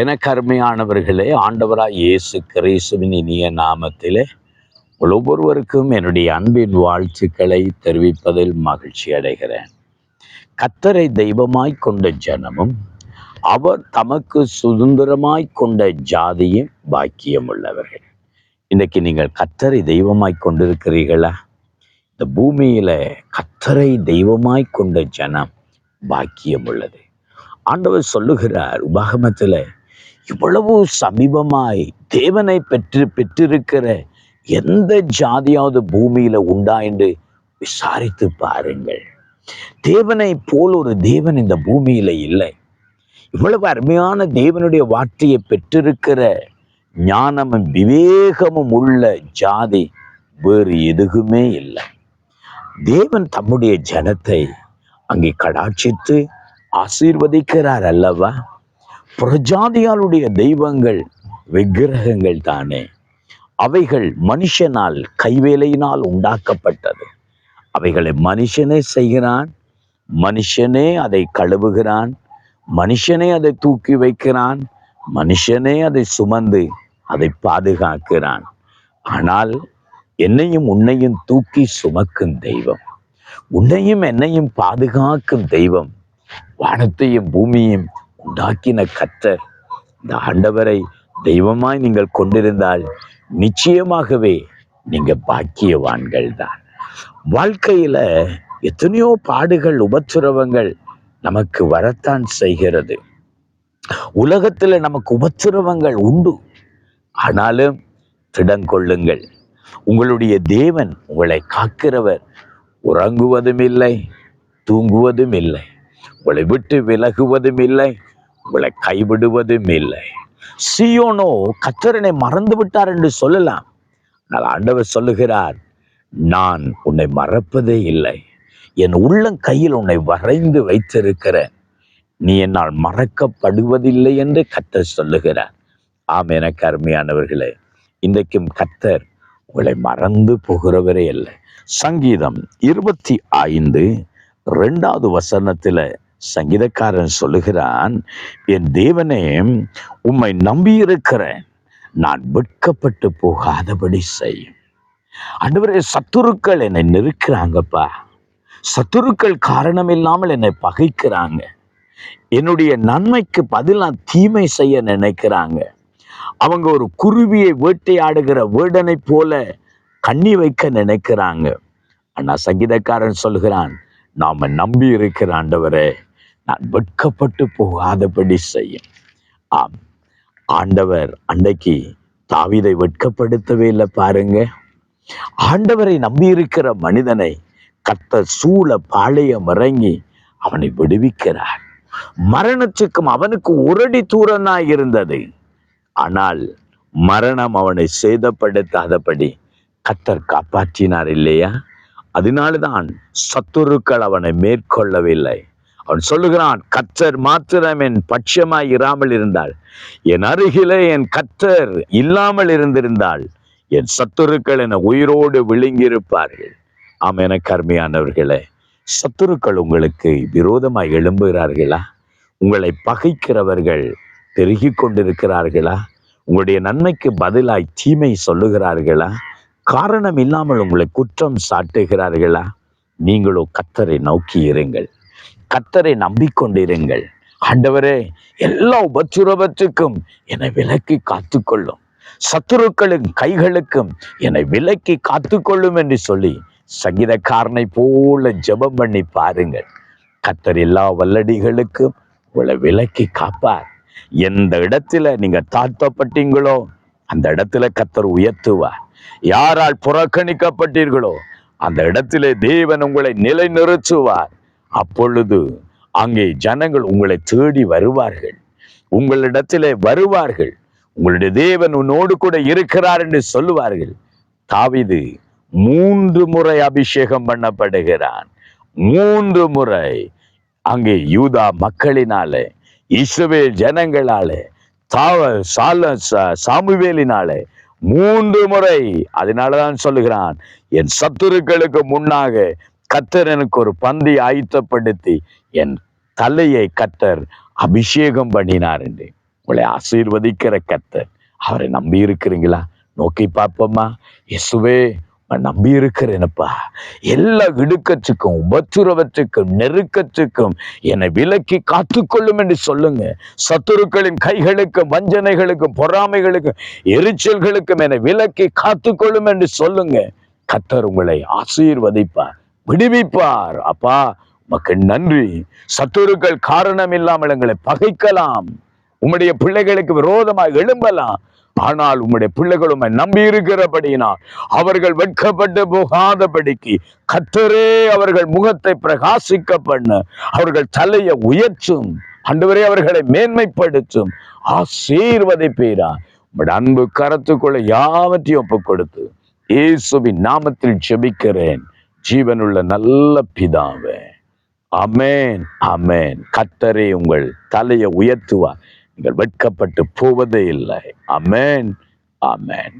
எனக்கு அருமையானவர்களே ஆண்டவராய் இயேசு கிரேசுவின் இனிய நாமத்திலே ஒவ்வொருவருக்கும் என்னுடைய அன்பின் வாழ்த்துக்களை தெரிவிப்பதில் மகிழ்ச்சி அடைகிறேன். கத்தரை தெய்வமாய் கொண்ட ஜனமும் அவர் தமக்கு சுதந்திரமாய் கொண்ட ஜாதியும் பாக்கியம் உள்ளவர்கள். இன்னைக்கு நீங்கள் கத்தரை தெய்வமாய் கொண்டிருக்கிறீர்களா? இந்த பூமியில கத்தரை தெய்வமாய் கொண்ட ஜனம் பாக்கியம் உள்ளது. ஆண்டவர் சொல்லுகிறார் உபாகமத்தில் இவ்வளவு சமீபமாய் தேவனை பெற்று பெற்றிருக்கிற எந்த ஜாதியாவது பூமியில உண்டா என்று விசாரித்து பாருங்கள். தேவனை போல் ஒரு தேவன் இந்த பூமியில இல்லை. இவ்வளவு அருமையான தேவனுடைய வார்த்தையை பெற்றிருக்கிற ஞானமும் விவேகமும் உள்ள ஜாதி வேறு எதுவுமே இல்லை. தேவன் தம்முடைய ஜனத்தை அங்கே கடாட்சித்து ஆசீர்வதிக்கிறார் அல்லவா? பிரஜாதியாளுடைய தெய்வங்கள் விக்கிரகங்கள் தானே. அவைகள் மனுஷனால் கைவேலையினால் உண்டாக்கப்பட்டது. அவைகளை மனுஷனே செய்கிறான் மனுஷனே அதை கழுவுகிறான் மனுஷனே அதை தூக்கி வைக்கிறான் மனுஷனே அதை சுமந்து அதை பாதுகாக்கிறான். ஆனால் என்னையும் உன்னையும் தூக்கி சுமக்கும் தெய்வம் உன்னையும் என்னையும் பாதுகாக்கும் தெய்வம் வானத்தையும் பூமியையும் உண்டாக்கின கத்தர் இந்த ஆண்டவரை தெய்வமாய் நீங்கள் கொண்டிருந்தால் நிச்சயமாகவே நீங்க பாக்கியவான்கள் தான் வாழ்க்கையில எத்தனையோ பாடுகள் உபத்திரவங்கள் நமக்கு வரத்தான் செய்கிறது. உலகத்துல நமக்கு உபத்திரவங்கள் உண்டு. ஆனாலும் திடங்கொள்ளுங்கள் உங்களுடைய தேவன் உங்களை காக்கிறவர். உறங்குவதும் இல்லை தூங்குவதும் இல்லை உங்களை விட்டு விலகுவதும் இல்லை உங்களை கைவிடுவதும் இல்லை சியோனோ கத்தரனை மறந்து விட்டார் என்று சொல்லலாம். ஆனால் ஆண்டவர் சொல்லுகிறார் நான் உன்னை மறப்பதே இல்லை. என் உள்ளம் கையில் உன்னை வரைந்து வைத்திருக்கிறேன். நீ என்னால் மறக்கப்படுவதில்லை என்று கத்தர் சொல்லுகிறார். ஆம் எனக்கு அருமையானவர்களே இன்றைக்கும் கத்தர் உங்களை மறந்து போகிறவரே இல்லை. சங்கீதம் இருபத்தி ஐந்து ரெண்டாவது வசனத்தில் சங்கீதக்காரன் சொல்லுகிறான் என் தேவனே உம்மை நம்பியிருக்கிறேன். நான் வெட்கப்பட்டு போகாதபடி செய்யும் அன்றுவரே சத்துருக்கள் என்னை நெருக்கிறாங்கப்பா. சத்துருக்கள் காரணம் இல்லாமல் என்னை பகைக்கிறாங்க. என்னுடைய நன்மைக்கு பதிலாக தீமை செய்ய நினைக்கிறாங்க. அவங்க ஒரு குருவியை வேட்டையாடுகிற வேடனை போல கண்ணி வைக்க நினைக்கிறாங்க. அண்ணா சங்கீதக்காரன் சொல்கிறான் நாம நம்பி இருக்கிற ஆண்டவரே நான் வெட்கப்பட்டு போகாதபடி செய்யும். ஆம். ஆண்டவர் அன்னைக்கு தாவிதை வெட்கப்படுத்தவே இல்லை பாருங்க. ஆண்டவரை நம்பி இருக்கிற மனிதனை கத்த சூழ பாளையம் இறங்கி அவனை விடுவிக்கிறார். மரணத்துக்கும் அவனுக்கு உரடி தூரனாய் இருந்தது. ஆனால் மரணம் அவனை சேதப்படுத்தாதபடி கத்தர் காப்பாற்றினார் இல்லையா? அதனால்தான் சத்துருக்கள் அவனை மேற்கொள்ளவில்லை. அவன் சொல்லுகிறான் கத்தர் மாத்திரம் என் பட்சமாய் இராமல் இருந்தால் என் அருகிலே என் கத்தர் இல்லாமல் இருந்திருந்தால் என் சத்துருக்கள் என உயிரோடு விழுங்கியிருப்பார்கள். ஆம் என கருமையானவர்களே சத்துருக்கள் உங்களுக்கு விரோதமாய் எழும்புகிறார்களா? உங்களை பகைக்கிறவர்கள் பெருகி கொண்டிருக்கிறார்களா? உங்களுடைய நன்மைக்கு பதிலாய் தீமை சொல்லுகிறார்களா? காரணம் இல்லாமல் உங்களை குற்றம் சாட்டுகிறார்களா? நீங்களோ கத்தரை நோக்கி இருங்கள். கத்தரை நம்பிக்கொண்டிருங்கள். ஆண்டவரே எல்லா உபச்சுரவத்துக்கும் என்னை விலக்கி காத்துக்கொள்ளும். சத்துருக்களின் கைகளுக்கும் என்னை விலக்கி காத்துக்கொள்ளும் என்று சொல்லி சங்கீதக்காரனை போல ஜெபம் பண்ணி பாருங்கள். கத்தர் எல்லா வல்லடிகளுக்கும் உங்களை விலக்கி காப்பார். எந்த இடத்துல நீங்க தாழ்த்தப்பட்டீங்களோ அந்த இடத்துல கத்தர் உயர்த்துவார். யாரால் புறக்கணிக்கப்பட்டீர்களோ அந்த இடத்திலே தேவன் உங்களை நிலைநிறுத்துவார். அப்பொழுது அங்கே ஜனங்கள் உங்களை தேடி வருவார்கள். உங்களிடத்திலே வருவார்கள். உங்களுடைய தேவன் உன்னோடு கூட இருக்கிறார் என்று சொல்லுவார்கள். தாவிது மூன்று முறை அபிஷேகம் பண்ணப்படுகிறான். மூன்று முறை அங்கே யூதா மக்களினாலே இஸ்ரவேல் ஜனங்களாலே தாவ சால சா- சாமுவேலினாலே மூன்று முறை அதனாலதான் சொல்லுகிறான் என் சத்துருக்களுக்கு முன்னாக கத்தர் எனக்கு ஒரு பந்தி ஆயுத்தப்படுத்தி என் தலையை கத்தர் அபிஷேகம் பண்ணினார் என்று. உங்களை ஆசீர்வதிக்கிற கத்தர். அவரை நம்பி இருக்கிறீங்களா? நோக்கி பார்ப்போமா? இயேசுவே நம்பி இருக்கிறேனப்பா. எல்லா இடுக்கச்சுக்கும் உபச்சுரவற்றுக்கும் நெருக்கத்துக்கும் என்னை விலக்கி காத்துக்கொள்ளும் என்று சொல்லுங்க. சத்துருக்களின் கைகளுக்கும் வஞ்சனைகளுக்கும் பொறாமைகளுக்கும் எரிச்சல்களுக்கும் என்னை விலக்கி காத்துக்கொள்ளும் என்று சொல்லுங்க. கத்தர் உங்களை ஆசீர்வதிப்பார். விடுவிப்பார். அப்பா உமக்கு நன்றி. சத்துருக்கள் காரணம் இல்லாமல் எங்களை பகைக்கலாம். உம்முடைய பிள்ளைகளுக்கு விரோதமாக எழும்பலாம். ஆனால் உம்முடைய பிள்ளைகள் உண்மை நம்பி இருக்கிறபடியினால் அவர்கள் வெட்கப்பட்டு போகாதபடிக்கு கத்தரே அவர்கள் முகத்தை பிரகாசிக்க பண்ண. அவர்கள் தலையை உயர்த்தும். அன்றுவரே அவர்களை மேன்மைப்படுத்தும். ஆசீர்வதிப்பீரா. உம்முடைய அன்பு கரத்துக்குள்ள யாவற்றையும் ஒப்பு கொடுத்து இயேசுவின் நாமத்தில் ஜெபிக்கிறேன். ஜீவனுள்ள நல்ல பிதாவே. அமேன் அமேன் கத்தரே உங்கள் தலையை உயர்த்துவார். நீங்கள் வெட்கப்பட்டு போவதே இல்லை. அமேன் அமேன்